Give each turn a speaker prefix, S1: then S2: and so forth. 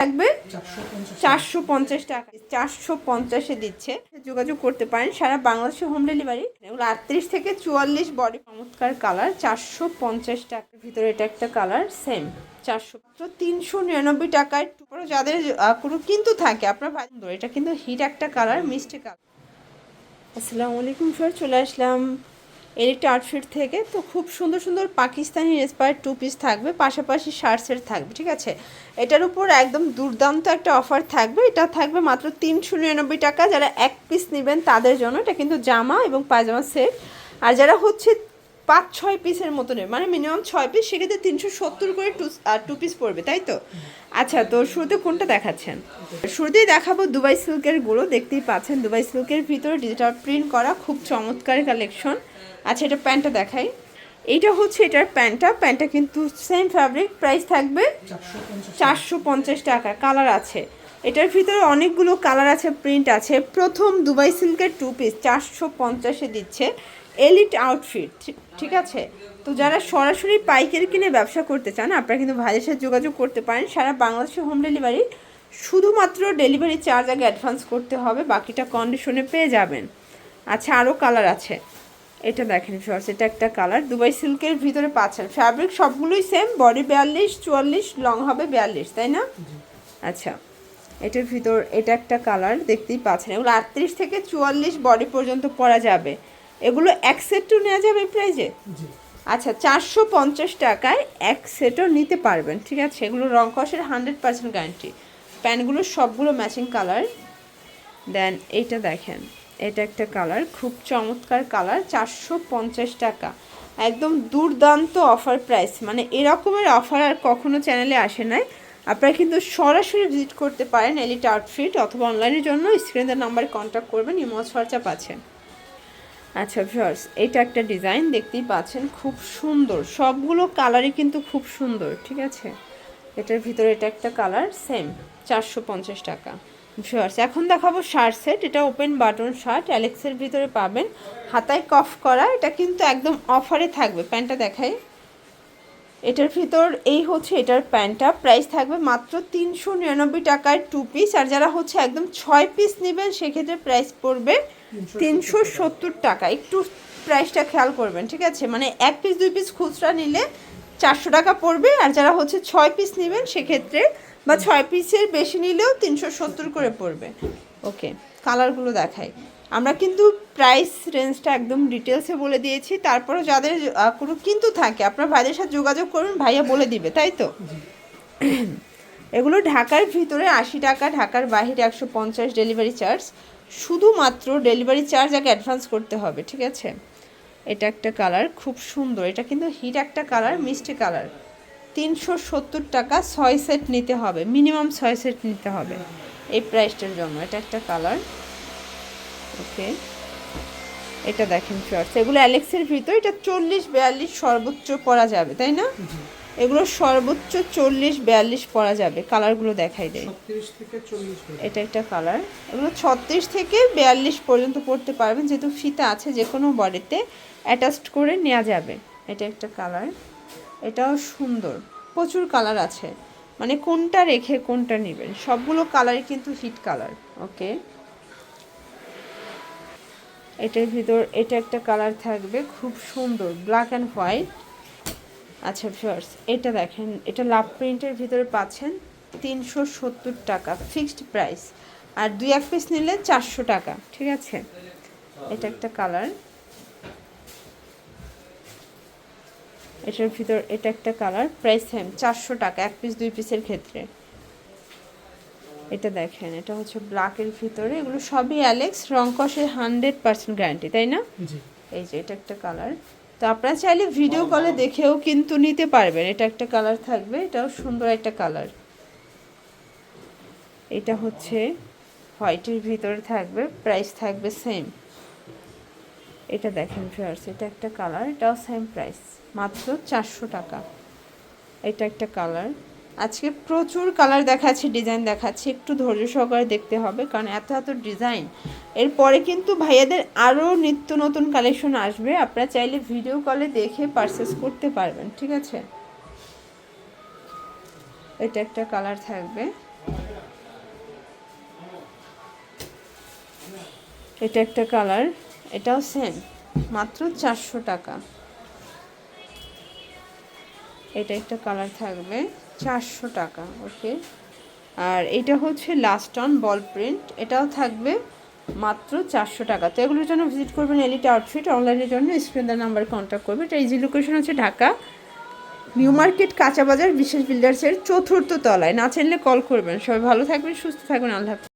S1: থাকবে চারশো পঞ্চাশ টাকা। চারশো পঞ্চাশে দিচ্ছে। যোগাযোগ করতে পারেন সারা বাংলাদেশে হোম ডেলিভারি এগুলো আটত্রিশ থেকে চুয়াল্লিশ বডি চমৎকার কালার চারশো পঞ্চাশ টাকার ভিতরে এটা একটা কালার সেম চারশো তো তিনশো নিরানব্বই টাকায়। টুকরো যাদের কোনো কিন্তু থাকে আপনার এটা কিন্তু হিট একটা কালার মিষ্টি কালার আসসালামু আলাইকুম স্যার চলে আসলাম। এলিট আউটফিট থেকে তো খুব সুন্দর সুন্দর পাকিস্তানি ইন্সপায়ার টু পিস থাকবে, পাশাপাশি শার্টসের থাকবে, ঠিক আছে? এটার উপর একদম দুর্দান্ত একটা অফার থাকবে, এটা থাকবে মাত্র তিনশো নিরানব্বই টাকা, যারা এক পিস নেবেন তাদের জন্য, এটা কিন্তু জামা এবং পায়জামা সেট আর যারা হচ্ছে পাঁচ ছয় পিসের মতো নেবে মানে মিনিমাম ছয় পিস সেক্ষেত্রে তিনশো সত্তর করে টু টু পিস পড়বে, তাই তো? আচ্ছা তো শুরুতে কোনটা দেখাচ্ছেন? শুরুতেই দেখাবো দুবাই সিল্কেরগুলো দেখতেই পাচ্ছেন দুবাই সিল্কের ভিতরে ডিজিটাল প্রিন্ট করা, খুব চমৎকার কালেকশন আচ্ছা এটা প্যান্টটা দেখাই। এইটা হচ্ছে এটার প্যান্টটা প্যান্টটা কিন্তু সেম ফ্যাব্রিক প্রাইস থাকবে চারশো পঞ্চাশ টাকা কালার আছে। এটার ভিতরে অনেকগুলো কালার আছে প্রিন্ট আছে। প্রথম দুবাই সিল্কের টু পিস চারশো পঞ্চাশে দিচ্ছে। এলিট আউটফিট ঠিক আছে? তো যারা সরাসরি পাইকারি কিনে ব্যবসা করতে চান আপনারা কিন্তু ভাইয়ের সাথে যোগাযোগ করতে পারেন। সারা বাংলাদেশে হোম ডেলিভারি শুধুমাত্র ডেলিভারি চার্জ আগে অ্যাডভান্স করতে হবে বাকিটা কন্ডিশনে পেয়ে যাবেন। আচ্ছা আরও কালার আছে। এটা দেখেন শর্টস এটা একটা কালার দুবাই সিল্কের ভিতরে পাচ্ছেন। ফ্যাব্রিক সবগুলোই সেম বডি বিয়াল্লিশ চুয়াল্লিশ লং হবে বিয়াল্লিশ তাই না? আচ্ছা এটার ভিতর এটা একটা কালার দেখতেই পাচ্ছেন। এগুলো আটত্রিশ থেকে চুয়াল্লিশ বডি পর্যন্ত পরা যাবে। এগুলো এক সেটও নেওয়া যাবে প্রাইজে আচ্ছা চারশো পঞ্চাশ টাকায় এক সেটও নিতে পারবেন ঠিক আছে? এগুলো রং কষের হান্ড্রেড পার্সেন্ট গ্যারান্টি প্যান্টগুলো সবগুলো ম্যাচিং কালার দেন এইটা দেখেন এটা একটা কালার খুব চমৎকার কালার চারশো পঞ্চাশ টাকা। একদম দুর্দান্ত অফার প্রাইস মানে এরকমের অফার আর কখনো চ্যানেলে আসে নাই। আপনারা কিন্তু সরাসরি ভিজিট করতে পারেন এলিট আউটফিট অথবা অনলাইনের জন্য। স্ক্রিনের নাম্বারে কন্ট্যাক্ট করবেন ইমজ খরচা পাচ্ছেন আচ্ছা ভিউয়ার্স এটা একটা ডিজাইন দেখতেই পাচ্ছেন, খুব সুন্দর। সবগুলো কালারই কিন্তু খুব সুন্দর, ঠিক আছে? এটার ভিতরে এটা একটা কালার সেম চারশো পঞ্চাশ টাকা। ভিউয়ার্স এখন দেখাবো শার্ট সেট এটা ওপেন বাটন শার্ট অ্যালেক্সের ভিতরে পাবেন। হাতায় কফ করা, এটা কিন্তু একদম অফারে থাকবে, প্যান্টটা দেখাই। এটার ভিতর, এই হচ্ছে এটার প্যান্টটা প্রাইস থাকবে মাত্র তিনশো নিরানব্বই টাকায় টু পিস আর যারা হচ্ছে একদম ছয় পিস নেবেন, সেক্ষেত্রে প্রাইস পড়বে তিনশো সত্তর টাকা। একটু প্রাইসটা খেয়াল করবেন, ঠিক আছে? মানে এক পিস দুই পিস খুচরা নিলে চারশো টাকা পড়বে, আর যারা হচ্ছে ছয় পিস নেবেন, সেক্ষেত্রে বা ছয় পিসের বেশি নিলেও তিনশো সত্তর করে পড়বে। ওকে কালারগুলো দেখাই। আমরা কিন্তু প্রাইস রেঞ্জটা একদম ডিটেলসে বলে দিয়েছি। তারপরে যাদের কোনো কিন্তু থাকে, আপনার ভাইদের সাথে যোগাযোগ করবেন ভাইয়া বলে দিবে, তাই তো? এগুলো ঢাকার ভিতরে আশি টাকা, ঢাকার বাহিরে একশো পঞ্চাশ ডেলিভারি চার্জ শুধুমাত্র ডেলিভারি চার্জ আগে অ্যাডভান্স করতে হবে, ঠিক আছে? এটা একটা কালার খুব সুন্দর। এটা কিন্তু হিট একটা কালার মিষ্টি কালার তিনশো সত্তর টাকা ছয় সেট নিতে হবে মিনিমাম ছয় সেট নিতে হবে। এই প্রাইসটার জন্য, এটা একটা কালার ওকে এটা দেখেন শর্টস এগুলো অ্যালেক্সের ভিতর, এটা চল্লিশ, বিয়াল্লিশ সর্বোচ্চ পরা যাবে, তাই না? এগুলো সর্বোচ্চ চল্লিশ বিয়াল্লিশ পরা যাবে। কালারগুলো দেখাই দেয় এটা একটা কালার। এগুলো ছত্রিশ থেকে বিয়াল্লিশ পর্যন্ত পড়তে পারবেন। যেহেতু ফিতা আছে যে কোনো বডিতে অ্যাটাচড করে নেওয়া যাবে। এটা একটা কালার। এটাও সুন্দর। প্রচুর কালার আছে। মানে কোনটা রেখে কোনটা নেবেন। সবগুলো কালারই কিন্তু হিট কালার। ওকে? এটার ভিতর এটা একটা কালার থাকবে। খুব সুন্দর। Black and white. আচ্ছা ভিউয়ার্স এটা দেখেন এটা লাভ প্রিন্টের ভিতরে পাচ্ছেন তিনশো সত্তর টাকা ফিক্সড প্রাইস আর দুই এক পিস নিলে চারশো টাকা ঠিক আছে? এটা একটা কালার এটার ভিতর এটা একটা কালার প্রাইস সেম চারশো টাকা এক পিস দুই পিসের ক্ষেত্রে। এটা দেখেন এটা হচ্ছে ব্ল্যাকের ভিতরে এগুলো সবই অ্যালেক্স রংকসের হান্ড্রেড পার্সেন্ট গ্যারান্টি তাই না? এই যে এটা একটা কালার তো আপনারা চাইলে ভিডিও কলে দেখেও কিন্তু নিতে পারবেন। এটা একটা কালার থাকবে এটাও সুন্দর একটা কালার এটা হচ্ছে হোয়াইটের ভিতরে থাকবে প্রাইস থাকবে সেম এটা দেখেন ফিয়ার্স এটা একটা কালার এটাও সেম প্রাইস মাত্র চারশো টাকা। এটা একটা কালার আজকে প্রচুর কালার দেখাচ্ছি ডিজাইন দেখাচ্ছি, একটু ধৈর্য সহকারে দেখতে হবে, কারণ এত এত ডিজাইন এরপরে কিন্তু ভাইয়াদের আরও নিত্য নতুন কালেকশন আসবে, আপনারা চাইলে ভিডিও কলে দেখে পারচেস করতে পারবেন, ঠিক আছে? এটা একটা কালার থাকবে। এটা একটা কালার এটাও সেম মাত্র চারশো টাকা। এটা একটা কালার থাকবে। চারশো টাকা, ওকে? আর এটা হচ্ছে লাস্ট অন বল প্রিন্ট এটাও থাকবে মাত্র চারশো টাকা। তো এগুলোর জন্য ভিজিট করবেন এলিট আউটফিট অনলাইনের জন্য স্ক্রিন নাম্বার কন্ট্যাক্ট করবে। এটা ইজি লোকেশন হচ্ছে ঢাকা নিউ মার্কেট কাঁচাবাজার বিশেষ বিল্ডার্সের চতুর্থ তলায়। না চাইলে কল করবেন। সবাই ভালো থাকবেন, সুস্থ থাকবেন, আল্লাহ।